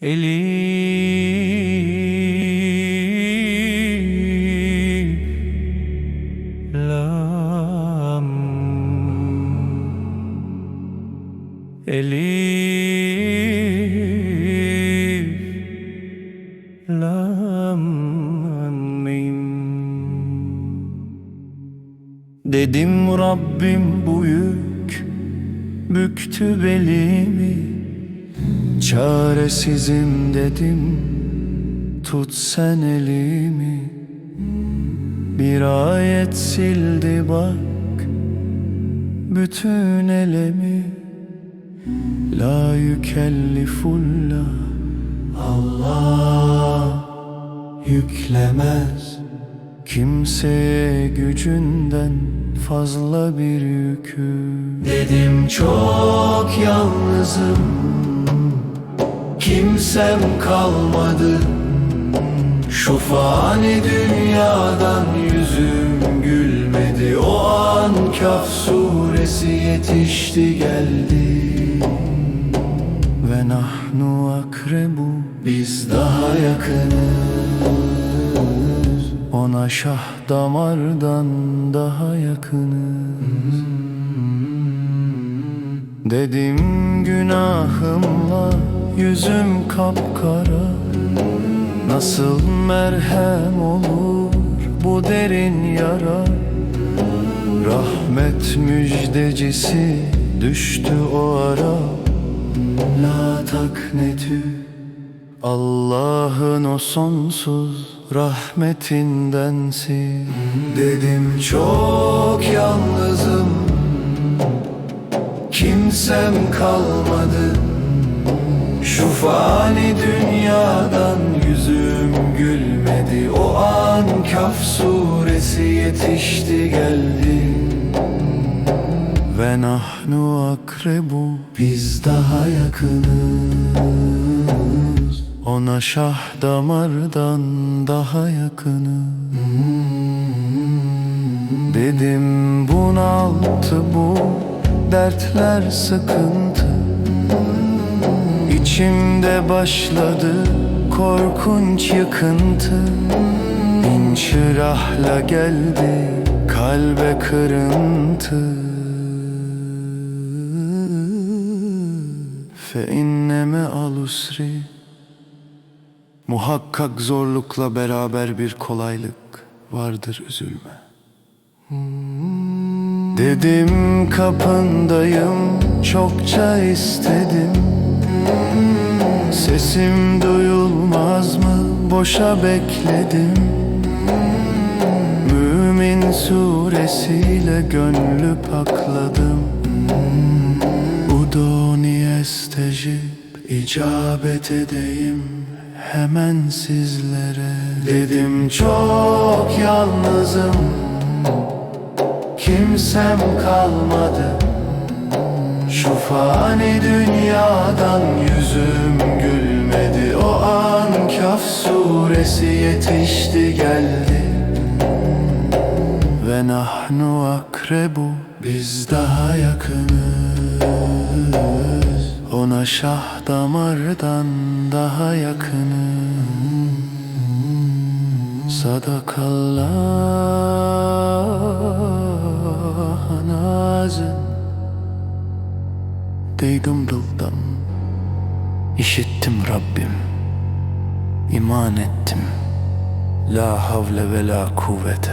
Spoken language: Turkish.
Elif Lam Elif Lam Mim Dedim Rabbim bu yük büktü belimi Çaresizim dedim Tut sen elimi. Bir ayet sildi bak Bütün elemi. La yükellifulla Allah yüklemez. Kimseye gücünden fazla bir yükü. Dedim çok yalnızım Kimsem kalmadı. Şu fani dünyadan yüzüm gülmedi. O an Kaf suresi yetişti geldi. Ve nahnu akrebu Biz daha yakınız. Ona şah damardan daha yakınız. Dedim günahımla yüzüm kapkara. Nasıl merhem olur bu derin yara? Rahmet müjdecisi düştü o ara. La taknetü. Allah'ın o sonsuz rahmetindensin. Dedim çok yalnızım. Kimsem kalmadı Şu fani dünyadan yüzüm gülmedi. O an Kaf suresi yetişti geldi. Ve nahnu akrebu Biz daha yakınız. Ona şah damardan daha yakınız. Dedim bunaltı bu dertler sıkıntı İçimde başladı korkunç yıkıntı. İnşirahla geldi kalbe kırıntı. Fe inneme al usri. Muhakkak zorlukla beraber bir kolaylık vardır üzülme. Dedim kapındayım çokça istedim Sesim duyulmaz mı? Boşa bekledim. Mümin suresiyle gönlü pakladım. Udoni estecib icabet edeyim hemen sizlere. Dedim çok yalnızım. Kimsem kalmadı. Şu fani dünyadan an Kaf suresi yetişti geldi. Ve nahnu akrebu Biz daha yakınız. Ona şah damardan daha yakınız. Sadakallah nazım Değdim dıldım. İşittim Rabbim İman ettim. La havle ve la kuvvete